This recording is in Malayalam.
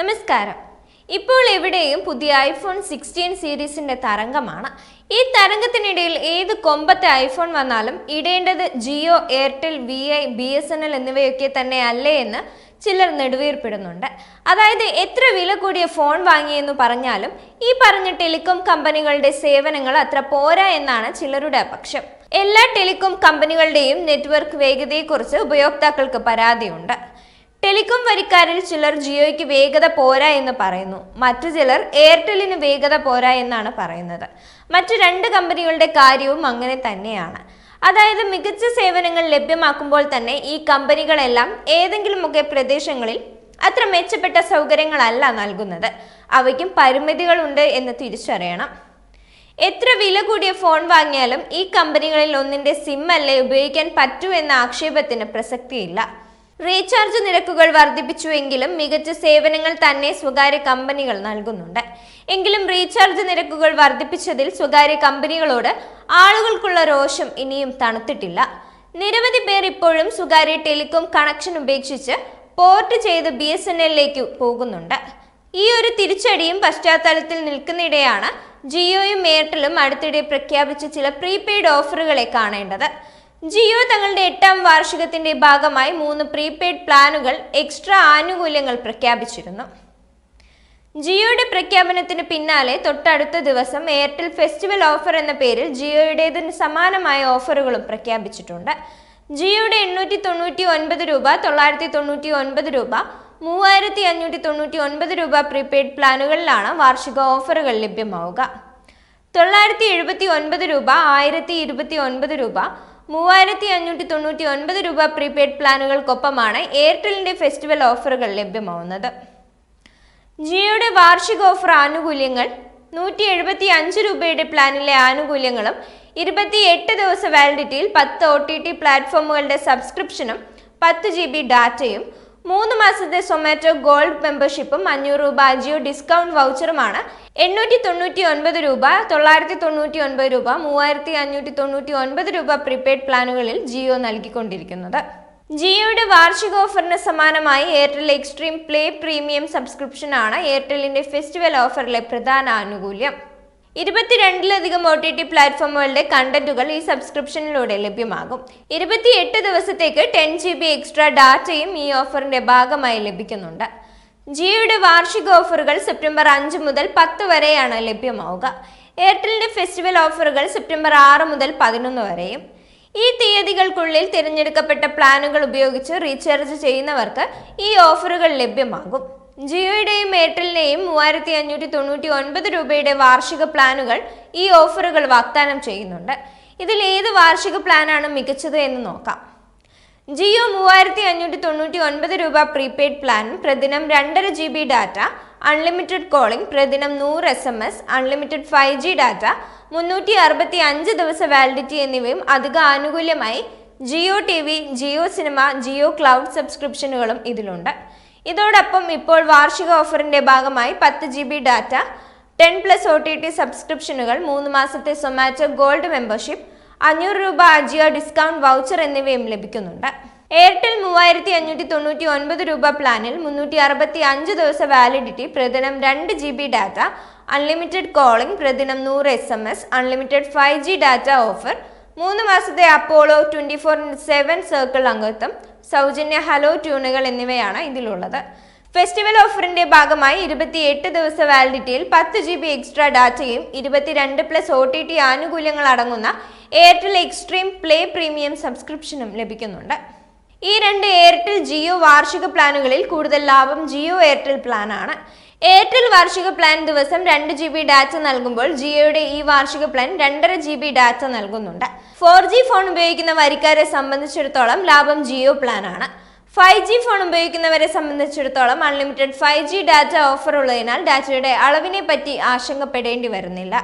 നമസ്കാരം. ഇപ്പോൾ എവിടെയും പുതിയ ഐഫോൺ സിക്സ്റ്റീൻ സീരീസിന്റെ തരംഗമാണ്. ഈ തരംഗത്തിനിടയിൽ ഏത് കൊമ്പത്തെ ഐഫോൺ വന്നാലും ഇടേണ്ടത് Jio Airtel V I B S N L എന്നിവയൊക്കെ തന്നെ അല്ലേ എന്ന് ചിലർ നെടുവീർപ്പിടുന്നുണ്ട്. അതായത് എത്ര വില കൂടിയ ഫോൺ വാങ്ങിയെന്ന് പറഞ്ഞാലും ഈ പറഞ്ഞ ടെലികോം കമ്പനികളുടെ സേവനങ്ങൾ അത്ര പോരാ എന്നാണ് ചിലരുടെ പക്ഷം എല്ലാ ടെലികോം കമ്പനികളുടെയും നെറ്റ്വർക്ക് വേഗതയെക്കുറിച്ച് ഉപയോക്താക്കൾക്ക് പരാതിയുണ്ട്. ടെലികോം വരിക്കാരിൽ ചിലർ ജിയോയ്ക്ക് വേഗത പോരാ എന്ന് പറയുന്നു. മറ്റു ചിലർ എയർടെലിന് വേഗത പോരാ എന്നാണ് പറയുന്നത്. മറ്റു രണ്ട് കമ്പനികളുടെ കാര്യവും അങ്ങനെ തന്നെയാണ്. അതായത് മികച്ച സേവനങ്ങൾ ലഭ്യമാക്കുമ്പോൾ തന്നെ ഈ കമ്പനികളെല്ലാം ഏതെങ്കിലുമൊക്കെ പ്രദേശങ്ങളിൽ അത്ര മെച്ചപ്പെട്ട സൗകര്യങ്ങളല്ല നൽകുന്നത്. അവയ്ക്കും പരിമിതികളുണ്ട് എന്ന് തിരിച്ചറിയണം. എത്ര വില കൂടിയ ഫോൺ വാങ്ങിയാലും ഈ കമ്പനികളിൽ ഒന്നിന്റെ സിം അല്ലേ ഉപയോഗിക്കാൻ പറ്റൂ എന്ന ആക്ഷേപത്തിന് പ്രസക്തിയില്ല. റീചാർജ് നിരക്കുകൾ വർദ്ധിപ്പിച്ചുവെങ്കിലും മികച്ച സേവനങ്ങൾ തന്നെ സ്വകാര്യ കമ്പനികൾ നൽകുന്നുണ്ട്. എങ്കിലും റീചാർജ് നിരക്കുകൾ വർദ്ധിപ്പിച്ചതിൽ സ്വകാര്യ കമ്പനികളോട് ആളുകൾക്കുള്ള രോഷം ഇനിയും തണുത്തിട്ടില്ല. നിരവധി പേർ ഇപ്പോഴും സ്വകാര്യ ടെലികോം കണക്ഷൻ ഉപേക്ഷിച്ച് പോർട്ട് ചെയ്ത് ബി എസ് എൻ എല്ലിലേക്ക് പോകുന്നുണ്ട്. ഈ ഒരു തിരിച്ചടിയും പശ്ചാത്തലത്തിൽ നിൽക്കുന്നിടെയാണ് ജിയോയും എയർടെലും അടുത്തിടെ പ്രഖ്യാപിച്ച ചില പ്രീപെയ്ഡ് ഓഫറുകളെ കാണേണ്ടത്. ജിയോ തങ്ങളുടെ എട്ടാം വാർഷികത്തിന്റെ ഭാഗമായി മൂന്ന് പ്രീപെയ്ഡ് പ്ലാനുകൾ എക്സ്ട്രാ ആനുകൂല്യങ്ങൾ പ്രഖ്യാപിച്ചിരുന്നു. ജിയോയുടെ പ്രഖ്യാപനത്തിന് പിന്നാലെ തൊട്ടടുത്ത ദിവസം എയർടെൽ ഫെസ്റ്റിവൽ ഓഫർ എന്ന പേരിൽ ജിയോയുടേതിന് സമാനമായ ഓഫറുകളും പ്രഖ്യാപിച്ചിട്ടുണ്ട്. ജിയോയുടെ എണ്ണൂറ്റി തൊണ്ണൂറ്റി ഒൻപത് രൂപ തൊള്ളായിരത്തി തൊണ്ണൂറ്റി ഒൻപത് രൂപ മൂവായിരത്തി അഞ്ഞൂറ്റി തൊണ്ണൂറ്റി ഒൻപത് രൂപ പ്രീപെയ്ഡ് പ്ലാനുകളിലാണ് വാർഷിക ഓഫറുകൾ ലഭ്യമാവുക. തൊള്ളായിരത്തി എഴുപത്തി ഒൻപത് രൂപ ആയിരത്തി ഇരുപത്തി ഒൻപത് രൂപ മൂവായിരത്തി അഞ്ഞൂറ്റി തൊണ്ണൂറ്റി ഒൻപത് രൂപ പ്രീപെയ്ഡ് പ്ലാനുകൾക്കൊപ്പമാണ് എയർടെലിന്റെ ഫെസ്റ്റിവൽ ഓഫറുകൾ ലഭ്യമാവുന്നത്. ജിയോയുടെ വാർഷിക ഓഫർ ആനുകൂല്യങ്ങൾ നൂറ്റി എഴുപത്തി അഞ്ച് രൂപയുടെ പ്ലാനിലെ ആനുകൂല്യങ്ങളും ഇരുപത്തി എട്ട് ദിവസ വാലിഡിറ്റിയിൽ പത്ത് ഒ ടി ടി പ്ലാറ്റ്ഫോമുകളുടെ സബ്സ്ക്രിപ്ഷനും പത്ത് ജി ബി ഡാറ്റയും മൂന്ന് മാസത്തെ സൊമാറ്റോ ഗോൾഡ് മെമ്പർഷിപ്പും അഞ്ഞൂറ് രൂപ അജിയോ ഡിസ്കൗണ്ട് വൗച്ചറുമാണ്. എണ്ണൂറ്റി തൊണ്ണൂറ്റി ഒൻപത് രൂപ തൊള്ളായിരത്തി തൊണ്ണൂറ്റി ഒൻപത് രൂപ മൂവായിരത്തി അഞ്ഞൂറ്റി തൊണ്ണൂറ്റി ഒൻപത് രൂപ പ്രീപെയ്ഡ് പ്ലാനുകളിൽ ജിയോ നൽകിക്കൊണ്ടിരിക്കുന്നത്. ജിയോയുടെ വാർഷിക ഓഫറിന് സമാനമായി എയർടെൽ എക്സ്ട്രീം പ്ലേ പ്രീമിയം സബ്സ്ക്രിപ്ഷനാണ് എയർടെലിന്റെ ഫെസ്റ്റിവൽ ഓഫറിലെ പ്രധാന ആനുകൂല്യം. ഇരുപത്തിരണ്ടിലധികം ഒ ടി ടി പ്ലാറ്റ്ഫോമുകളുടെ കണ്ടന്റുകൾ ഈ സബ്സ്ക്രിപ്ഷനിലൂടെ ലഭ്യമാകും. ഇരുപത്തിയെട്ട് ദിവസത്തേക്ക് ടെൻ ജി ബി എക്സ്ട്രാ ഡാറ്റയും ഈ ഓഫറിന്റെ ഭാഗമായി ലഭിക്കുന്നുണ്ട്. ജിയോയുടെ വാർഷിക ഓഫറുകൾ സെപ്റ്റംബർ അഞ്ച് മുതൽ പത്ത് വരെയാണ് ലഭ്യമാവുക. എയർടെലിന്റെ ഫെസ്റ്റിവൽ ഓഫറുകൾ സെപ്റ്റംബർ ആറ് മുതൽ പതിനൊന്ന് വരെയും. ഈ തീയതികൾക്കുള്ളിൽ തിരഞ്ഞെടുക്കപ്പെട്ട പ്ലാനുകൾ ഉപയോഗിച്ച് റീചാർജ് ചെയ്യുന്നവർക്ക് ഈ ഓഫറുകൾ ലഭ്യമാകും. ജിയോയുടെയും എയർടെലിനെയും മൂവായിരത്തി അഞ്ഞൂറ്റി തൊണ്ണൂറ്റി ഒൻപത് രൂപയുടെ വാർഷിക പ്ലാനുകൾ ഈ ഓഫറുകൾ വാഗ്ദാനം ചെയ്യുന്നുണ്ട്. ഇതിൽ ഏത് വാർഷിക പ്ലാനാണ് മികച്ചത് എന്ന് നോക്കാം. ജിയോ മൂവായിരത്തി അഞ്ഞൂറ്റി തൊണ്ണൂറ്റി ഒൻപത് രൂപ പ്രീപെയ്ഡ് പ്ലാനും പ്രതിദിനം രണ്ടര G B data unlimited calling പ്രതിദിനം നൂറ് S M S unlimited five G data മുന്നൂറ്റി അറുപത്തി അഞ്ച് ദിവസ വാലിഡിറ്റി എന്നിവയും അധിക ആനുകൂല്യമായി Jio T V Jio cinema Jio cloud സബ്സ്ക്രിപ്ഷനുകളും ഇതിലുണ്ട്. ഇതോടൊപ്പം ഇപ്പോൾ വാർഷിക ഓഫറിന്റെ ഭാഗമായി പത്ത് G B data ten plus O T T സബ്സ്ക്രിപ്ഷനുകൾ മൂന്ന് മാസത്തെ സൊമാറ്റോ ഗോൾഡ് മെമ്പർഷിപ്പ് അഞ്ഞൂറ് രൂപ അജിയോ ഡിസ്കൗണ്ട് വൗച്ചർ എന്നിവയും ലഭിക്കുന്നുണ്ട്. എയർടെൽ മൂവായിരത്തി അഞ്ഞൂറ്റി തൊണ്ണൂറ്റി ഒൻപത് രൂപ പ്ലാനിൽ മുന്നൂറ്റി അറുപത്തി അഞ്ച് ദിവസ വാലിഡിറ്റി പ്രതിദിനം രണ്ട് G B data unlimited calling പ്രതിദിനം നൂറ് S M S unlimited five G data offer മൂന്ന് മാസത്തെ Apollo twenty four seven circle അംഗത്വം സൗജന്യ ഹലോ ട്യൂണുകൾ എന്നിവയാണ് ഇതിലുള്ളത്. ഫെസ്റ്റിവൽ ഓഫറിന്റെ ഭാഗമായി ഇരുപത്തിയെട്ട് ദിവസ വാലിഡിറ്റിയിൽ പത്ത് ജി ബി എക്സ്ട്രാ ഡാറ്റയും ഇരുപത്തിരണ്ട് പ്ലസ് ഒ ടി ടി ആനുകൂല്യങ്ങൾ അടങ്ങുന്ന എയർടെൽ എക്സ്ട്രീം പ്ലേ പ്രീമിയം സബ്സ്ക്രിപ്ഷനും ലഭിക്കുന്നുണ്ട്. ഈ രണ്ട് എയർടെൽ ജിയോ വാർഷിക പ്ലാനുകളിൽ കൂടുതൽ ലാഭം ജിയോ എയർടെൽ പ്ലാനാണ്. എയർടെൽ വാർഷിക പ്ലാൻ ദിവസം രണ്ട് ജി ബി ഡാറ്റ നൽകുമ്പോൾ ജിയോയുടെ ഈ വാർഷിക പ്ലാൻ രണ്ടര ജി ബി ഡാറ്റ നൽകുന്നുണ്ട്. ഫോർ ജി ഫോൺ ഉപയോഗിക്കുന്ന വരിക്കാരെ സംബന്ധിച്ചിടത്തോളം ലാഭം ജിയോ പ്ലാനാണ് ഫൈവ് ജി ഫോൺ ഉപയോഗിക്കുന്നവരെ സംബന്ധിച്ചിടത്തോളം unlimited five G data offer ഉള്ളതിനാൽ ഡാറ്റയുടെ അളവിനെ പറ്റി ആശങ്കപ്പെടേണ്ടി വരുന്നില്ല.